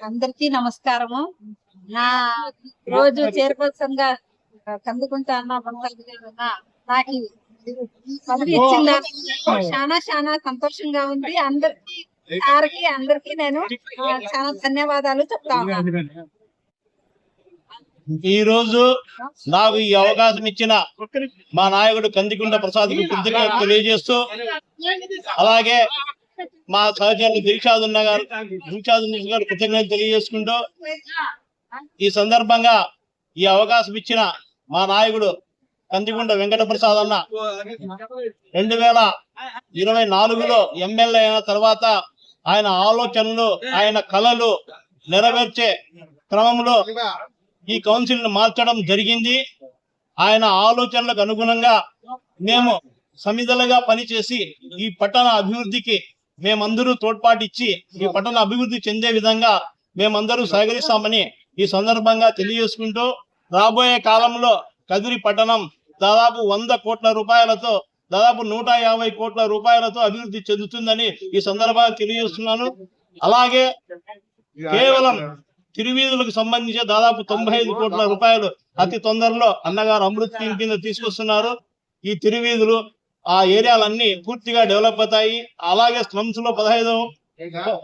అందరికీ నమస్కారము. నా రోజు చైర్పర్సన్గా కందుకుంటా అన్న బంగారు నాకు చాలా చాలా సంతోషంగా ఉంది. అందరికి సార్కి అందరికి నేను చాలా ధన్యవాదాలు చెప్తా ఉన్నాను ఈ రోజు నాకు ఈ అవకాశం ఇచ్చిన మా నాయకుడు కందికుంట ప్రసాద్ కృతజ్ఞతలు తెలియజేస్తూ అలాగే మా సహచరులు దిల్షాద్ ఉన్న గారు దిల్షాద్ గారు తెలియజేసుకుంటూ ఈ సందర్భంగా ఈ అవకాశం ఇచ్చిన మా నాయకుడు కందిగుండ వెంకట ప్రసాద్ అన్న రెండు వేల ఇరవై నాలుగులో ఎమ్మెల్యే అయిన తర్వాత ఆయన ఆలోచనలు ఆయన కళలు నెరవేర్చే క్రమంలో ఈ కౌన్సిల్ని మార్చడం జరిగింది. ఆయన ఆలోచనలకు అనుగుణంగా మేము సమిధలుగా పనిచేసి ఈ పట్టణ అభివృద్ధికి మేమందరూ తోడ్పాటిచ్చి ఈ పట్టణ అభివృద్ధి చెందే విధంగా మేమందరూ సహకరిస్తామని ఈ సందర్భంగా తెలియజేసుకుంటూ రాబోయే కాలంలో కదిరి పట్టణం దాదాపు వంద కోట్ల రూపాయలతో దాదాపు నూట యాభై కోట్ల రూపాయలతో అభివృద్ధి చెందుతుందని ఈ సందర్భంగా తెలియజేస్తున్నాను. అలాగే కేవలం తిరువీధులకు సంబంధించి దాదాపు తొంభై ఐదు కోట్ల రూపాయలు అతి తొందరలో అన్నగారు అమృత్ కింద తీసుకొస్తున్నారు. ఈ తిరువీధులు ఆ ఏరియాలన్నీ పూర్తిగా డెవలప్ అవుతాయి. అలాగే స్లమ్స్లో పదహైదు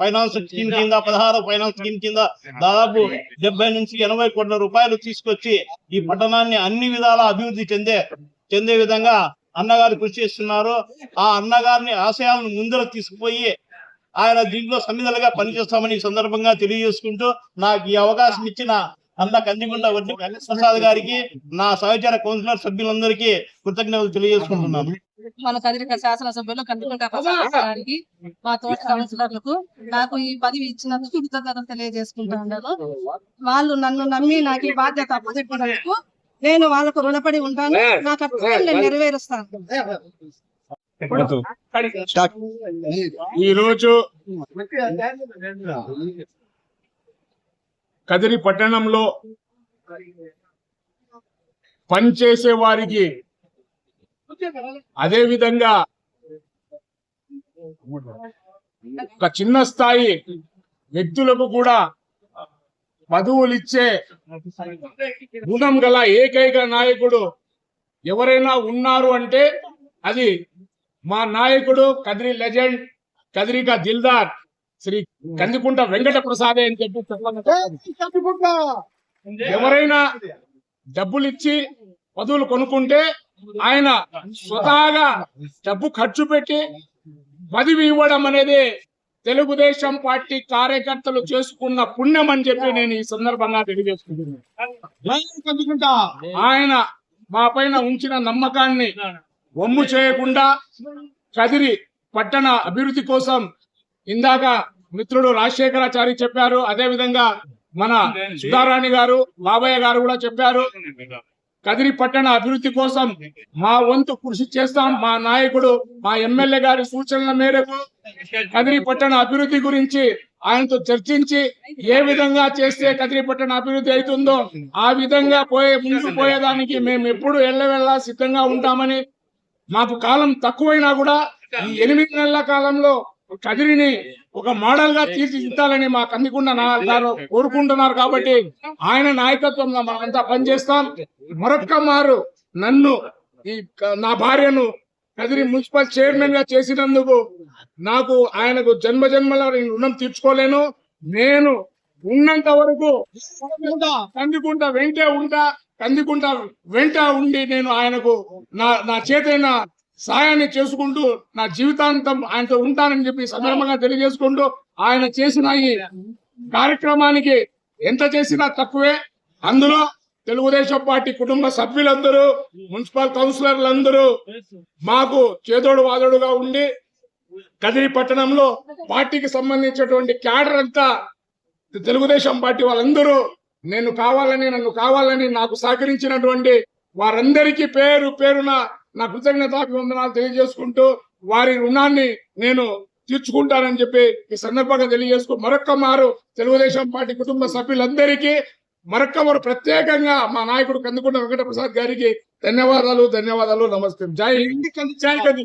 ఫైనాన్స్ స్కీమ్ కింద పదహారు ఫైనాన్స్ స్కీమ్ కింద దాదాపు డెబ్బై నుంచి ఎనభై కోట్ల రూపాయలు తీసుకొచ్చి ఈ పట్టణాన్ని అన్ని విధాల అభివృద్ధి చెందే చెందే విధంగా అన్నగారు కృషి చేస్తున్నారు. ఆ అన్నగారిని ఆశయాలను ముందర తీసుకుపోయి ఆయన దీంట్లో సన్నిధులుగా పనిచేస్తామని సందర్భంగా తెలియజేసుకుంటూ నాకు ఈ అవకాశం ఇచ్చిన అన్న కందిగుంట వడ్డీ ప్రసాద్ గారికి నా సహచర కౌన్సిలర్ సభ్యులందరికీ కృతజ్ఞతలు తెలియజేసుకుంటున్నాను. మన కదిరిక శాసనసభ్యులు కందుకుంట ప్రసాద్ గారికి మా తోట కౌన్సిలర్లకు నాకు ఈ పదవి ఇచ్చినందుకు కృతజ్ఞతలు తెలియజేసుకుంటా ఉన్నాను వాళ్ళు నన్ను నమ్మి నాకు ఈ బాధ్యత అప్పచెప్పినందుకు నేను వాళ్ళకు రుణపడి ఉంటాను. నా కర్తవ్యం నేను నెరవేరుస్తాను. ఈ రోజు కదిరి పట్టణంలో పనిచేసే వారికి అదే విధంగా ఒక చిన్న స్థాయి వ్యక్తులకు కూడా పదవులు ఇచ్చే గుణం గల ఏకైక నాయకుడు ఎవరైనా ఉన్నారు అంటే అది మా నాయకుడు కదిరి లెజెండ్ కదిరిక దిల్దార్. శ్రీ కందికుంట వెంకట ప్రసాదే అని చెప్పి. ఎవరైనా డబ్బులు ఇచ్చి పదవులు కొనుక్కుంటే ఆయన స్వతహాగా డబ్బు ఖర్చు పెట్టి పదవి ఇవ్వడం అనేది తెలుగుదేశం పార్టీ కార్యకర్తలు చేసుకున్న పుణ్యం అని చెప్పి నేను ఈ సందర్భంగా తెలియజేసుకుంటున్నాను. ఆయన మా పైన ఉంచిన నమ్మకాన్ని వమ్ము చేయకుండా కదిరి పట్టణ అభివృద్ధి కోసం ఇందాక మిత్రుడు రాజశేఖరాచారి చెప్పారు అదే విధంగా మన సుధారాణి గారు బాబయ్య గారు కూడా చెప్పారు. కదిరి పట్టణ అభివృద్ధి కోసం మా వంతు కృషి చేస్తాం. మా నాయకుడు మా ఎమ్మెల్యే గారి సూచనల మేరకు కదిరి పట్టణ అభివృద్ధి గురించి ఆయనతో చర్చించి ఏ విధంగా చేస్తే కదిరి పట్టణ అభివృద్ధి అవుతుందో ఆ విధంగా పోయే ముందు పోయేదానికి మేము ఎప్పుడు ఎల్లవెల్లా సిద్ధంగా ఉంటామని మాకు కాలం తక్కువైనా కూడా ఈ ఎనిమిది నెలల కాలంలో కదిరిని ఒక మోడల్గా తీర్చిదిద్దాలని మా కందికుండ గారు కోరుకుంటున్నారు కాబట్టి ఆయన నాయకత్వంలో మనమంతా పనిచేస్తాం. మరొక్క మారు నన్ను ఈ నా భార్యను కదిరి మున్సిపల్ చైర్మన్గా చేసినందుకు నాకు ఆయనకు జన్మ జన్మల రుణం తీర్చుకోలేను. నేను ఉన్నంత వరకు కందికుంట వెంటే ఉంటా కందికుంట వెంట ఉండి నేను ఆయనకు నా నా చేతైన సాయాన్ని చేసుకుంటూ నా జీవితాంతం ఆయనతో ఉంటానని చెప్పి సందర్భంగా తెలియజేసుకుంటూ ఆయన చేసిన ఈ కార్యక్రమానికి ఎంత చేసినా తక్కువే. అందులో తెలుగుదేశం పార్టీ కుటుంబ సభ్యులందరూ మున్సిపల్ కౌన్సిలర్లందరూ మాకు చేదోడు వాదోడుగా ఉండి కదిరి పట్టణంలో పార్టీకి సంబంధించినటువంటి క్యాడర్ అంతా తెలుగుదేశం పార్టీ వాళ్ళందరూ నేను కావాలని నన్ను కావాలని నాకు సహకరించినటువంటి వారందరికీ పేరు పేరున నా కృతజ్ఞతాభివందనాలు తెలియజేసుకుంటూ వారి రుణాన్ని నేను తీర్చుకుంటానని చెప్పి ఈ సందర్భంగా తెలియజేసుకు మరొక్క మారు తెలుగుదేశం పార్టీ కుటుంబ సభ్యులందరికీ మరొక్క మారు ప్రత్యేకంగా మా నాయకుడు కందుకుంట వెంకట ప్రసాద్ గారికి ధన్యవాదాలు ధన్యవాదాలు నమస్తే. జై హింద్ జై కంది